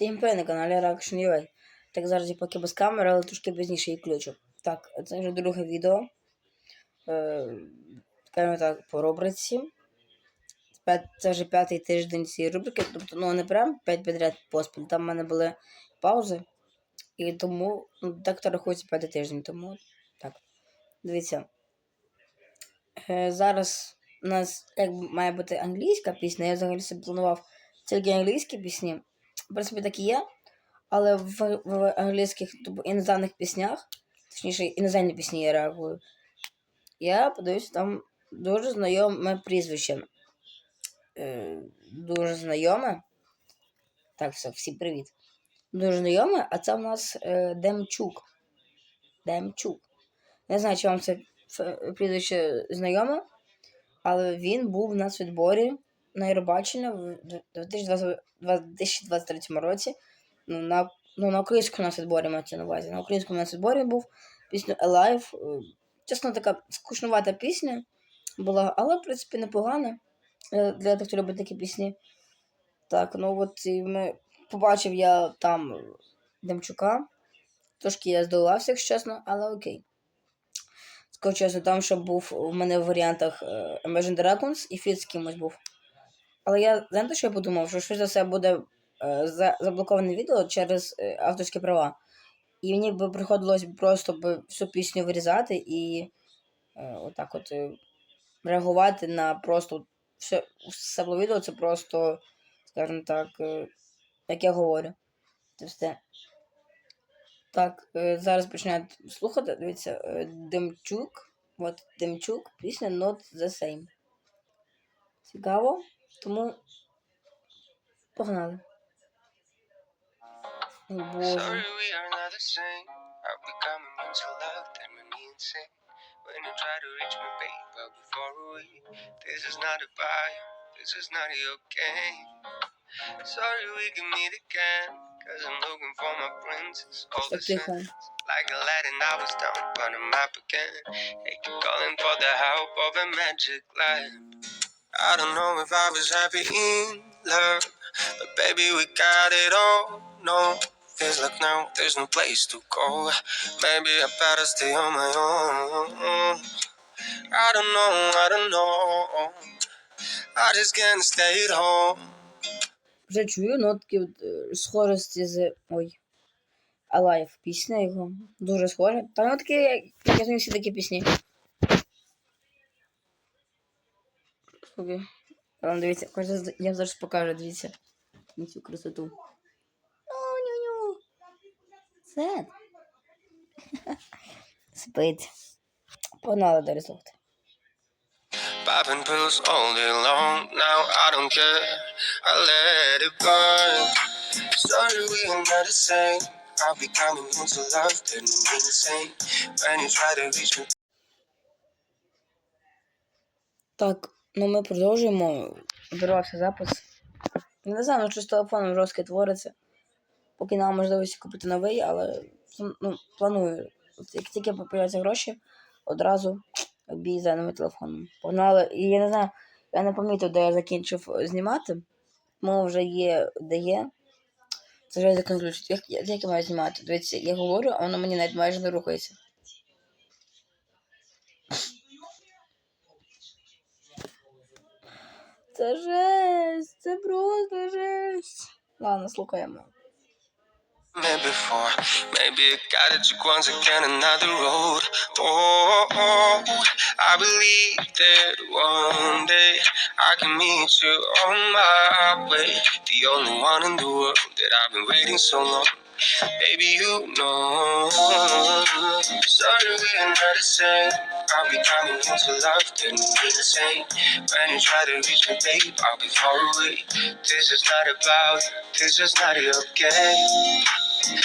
Це імпе на каналі Reaction UA. Так зараз я поки без камери, але трошки пізніше її включу. Так, це вже друге відео. Е, скажімо так, по рубриці. Це вже п'ятий тиждень цієї рубрики. Тобто, ну не прям п'ять підряд поспіль. Там в мене були паузи. І тому ну, так то рахується п'ятий тиждень. Тому так. Дивіться. Е, зараз у нас як має бути англійська пісня. Я взагалі собі планував тільки англійські пісні. В принципі, так і є. Але в, в англійських тобто, іноземних піснях, точніше, іноземні пісні я реагую. Я подивився там дуже знайоме прізвище. Е, дуже знайоме. Так, все, всім привіт. Дуже знайоме, а це в нас е, Демчук. Демчук. Не знаю, чи вам це прізвище знайоме, але він був у нас в відборі на Євробачення в 2020 2023 році. Ну, на, ну, на українському нас відборі мається на увазі. На українському нас відборі був пісню Alive. Е, Чесно, така скучнувата пісня була, але, в принципі, непогана е, для тих, хто любить такі пісні. Так, ну от і ми побачив я там Демчука. Трошки я здолався, якщо чесно, але окей. Скажу чесно, там ще був у мене в варіантах е, Imagine Dragons і Фіт з кимось був. Але я знаєте, що я подумав, що швидше за все буде е, заблоковане відео через е, авторські права. І мені би приходилось просто би всю пісню вирізати і е, отак от е, реагувати на просто все, все було відео, це просто, скажімо так, е, як я говорю. Це все. Так, е, зараз починають слухати. Дивіться, е, Демчук. От Демчук, пісня Not the Same. Цікаво. Тому погнали. О боже. Sorry, we are not the same. I'll be coming into love, then me insane. When you try to reach me, babe, I'll be far away. This is not about you, this is not your game. Sorry, we can meet again. Cause I'm looking for my princess. All Так the тихо. same. Like Aladdin, I was down, but I'm up again. They keep calling for the help of a magic lamp. I don't know if I was happy in love, but baby, we got it all. No, feels like now there's no place to go. Maybe I better stay on my own. I don't know, I don't know. I just can't stay at home. Вже чую нотки от, е, схожості з. Ой. Alive пісня його. Дуже схожа. Та ну такі, як я всі такі пісні. Слухай. Ладно, дивіться, кожен я зараз покажу, дивіться. На цю красоту. О, ню-ню. Це. Спить. Погнали далі. Popping pills all day long. Now I don't care. I let it burn. Sorry, we are not the same. I'll be coming into love, then me insane. When you try to reach me, Так, ну ми продовжуємо. Обірвався запис. Не знаю, ну, що з телефоном жорстко твориться. Поки немає можливості купити новий, але ну, планую. Як тільки появляються гроші, одразу бій за новим телефоном. Погнали. І я не знаю, я не пам'ятаю, де я закінчив знімати. Мова вже є, де є. Це вже я закінчу. Як, як я маю знімати? Дивіться, я говорю, а воно мені навіть майже не рухається. Це жесть, це просто жесть. Ладно, слухаємо. me before. Maybe it got it took once again another road. Oh, oh, I believe that one day I can meet you on my way. The only one in the world that I've been waiting so long. Baby, you know. Sorry, we are not the same. I'll be coming into love, then insane. When you try to reach me, babe, I'll be far away. This is not about. This is not your game.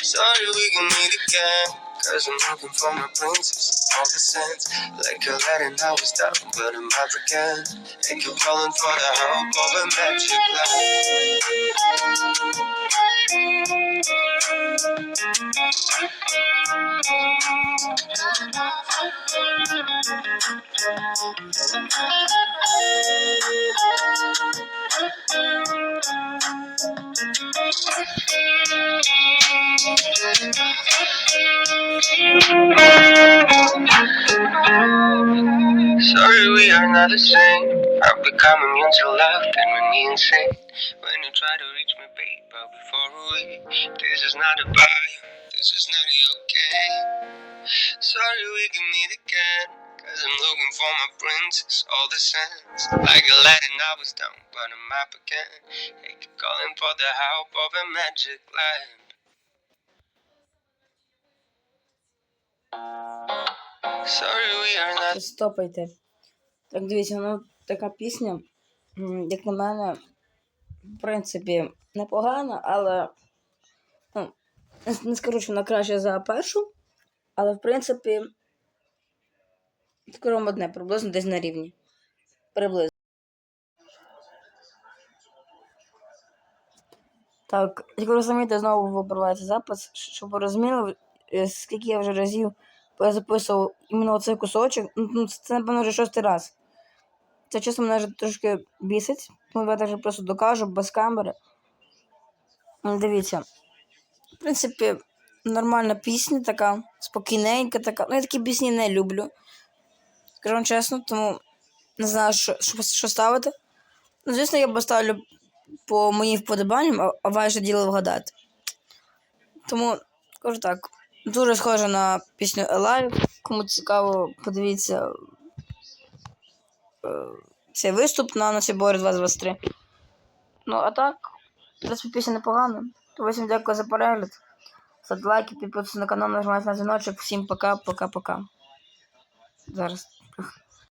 Sorry, we can meet again. Cause I'm looking for my princess. All the sense. Like a Aladdin, I was down, but I'm again. And keep calling for the help of a magic light. Sorry, we are not the same. I've become immune to love, then when me insane. When you try to reach me, babe, but before we, this is not about you. This is not okay. Sorry, we can meet again. Cause I'm looking for my princess, all the sense. Like a Aladdin, I was down, but I'm up again. Keep calling for the help of a magic lamp. Стопайте. Так, дивіться, ну така пісня, як на мене, в принципі, непогана, але ну, не, скажу, що вона краще за першу, але в принципі, скажу вам одне, приблизно десь на рівні. Приблизно. Так, як ви розумієте, знову вибривається запис, щоб ви розуміли, е, скільки я вже разів записував іменно цей кусочок. Ну, це, напевно, вже шостий раз. Це чесно мене вже трошки бісить. Ну, я вже просто докажу без камери. Ну, Дивіться. В принципі, нормальна пісня така, спокійненька така. Ну, я такі пісні не люблю. Скажу вам чесно, тому не знаю, що, що, що ставити. Ну, звісно, я поставлю по моїм вподобанням, а, а ваше діло вгадати. Тому, кажу так, дуже схоже на пісню Alive. Кому цікаво, подивіться е, цей виступ на ночі Бори 2023. Ну, а так, в принципі, пісня непогана. То всім дякую за перегляд. Ставте лайки, підписуйтесь на канал, нажимайте на дзвіночок. Всім пока, пока, пока. Зараз.